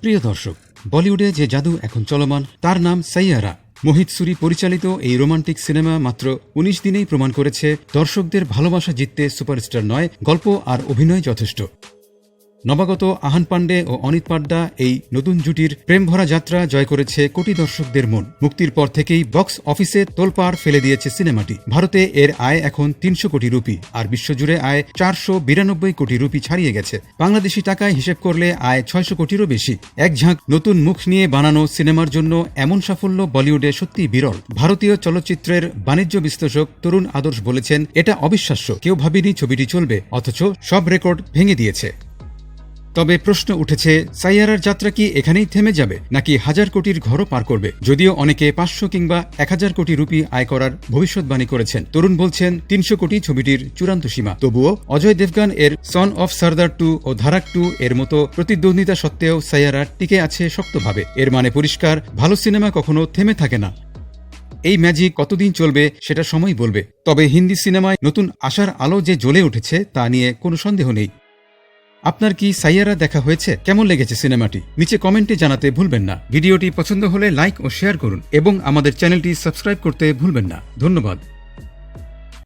প্রিয় দর্শক, বলিউডে যে জাদু এখন চলমান, তার নাম সাইয়ারা। মোহিত সুরি পরিচালিত এই রোমান্টিক সিনেমা মাত্র উনিশ দিনেই প্রমাণ করেছে, দর্শকদের ভালোবাসা জিততে সুপারস্টার নয়, গল্প আর অভিনয় যথেষ্ট। নবাগত আহান পাণ্ডে ও অনিত পাড্ডা এই নতুন জুটির প্রেম ভরা যাত্রা জয় করেছে কোটি দর্শকদের মন। মুক্তির পর থেকেই বক্স অফিসে তোলপাড় ফেলে দিয়েছে সিনেমাটি। ভারতে এর আয় এখন তিনশো কোটি রুপি, আর বিশ্বজুড়ে আয় চারশো বিরানব্বই কোটি রুপি ছাড়িয়ে গেছে। বাংলাদেশি টাকায় হিসেব করলে আয় ছয়শো কোটিরও বেশি। এক ঝাঁক নতুন মুখ নিয়ে বানানো সিনেমার জন্য এমন সাফল্য বলিউডে সত্যি বিরল। ভারতীয় চলচ্চিত্রের বাণিজ্য বিশ্লেষক তরুণ আদর্শ বলেছেন, এটা অবিশ্বাস্য। কেউ ভাবেনি ছবিটি চলবে, অথচ সব রেকর্ড ভেঙে দিয়েছে। তবে প্রশ্ন উঠেছে, সাইয়ারার যাত্রা কি এখানেই থেমে যাবে, নাকি হাজার কোটির ঘরও পার করবে? যদিও অনেকে পাঁচশো কিংবা এক হাজার কোটি রুপি আয় করার ভবিষ্যৎবাণী করেছেন। তরুণ বলছেন, তিনশো কোটি ছবিটির চূড়ান্ত সীমা। তবুও অজয় দেবগান এর সন অফ সারদার টু ও ধারাক টু এর মতো প্রতিদ্বন্দ্বিতা সত্ত্বেও সাইয়ারা টিকে আছে শক্তভাবে। এর মানে পরিষ্কার, ভালো সিনেমা কখনো থেমে থাকে না। এই ম্যাজিক কতদিন চলবে সেটা সময় বলবে। তবে হিন্দি সিনেমায় নতুন আশার আলো যে জ্বলে উঠেছে তা নিয়ে কোনো সন্দেহ নেই। আপনার কি সাইয়ারা দেখা হয়েছে? কেমন লেগেছে সিনেমাটি? নিচে কমেন্টে জানাতে ভুলবেন না। ভিডিওটি পছন্দ হলে লাইক ও শেয়ার করুন এবং আমাদের চ্যানেলটি সাবস্ক্রাইব করতে ভুলবেন না। ধন্যবাদ।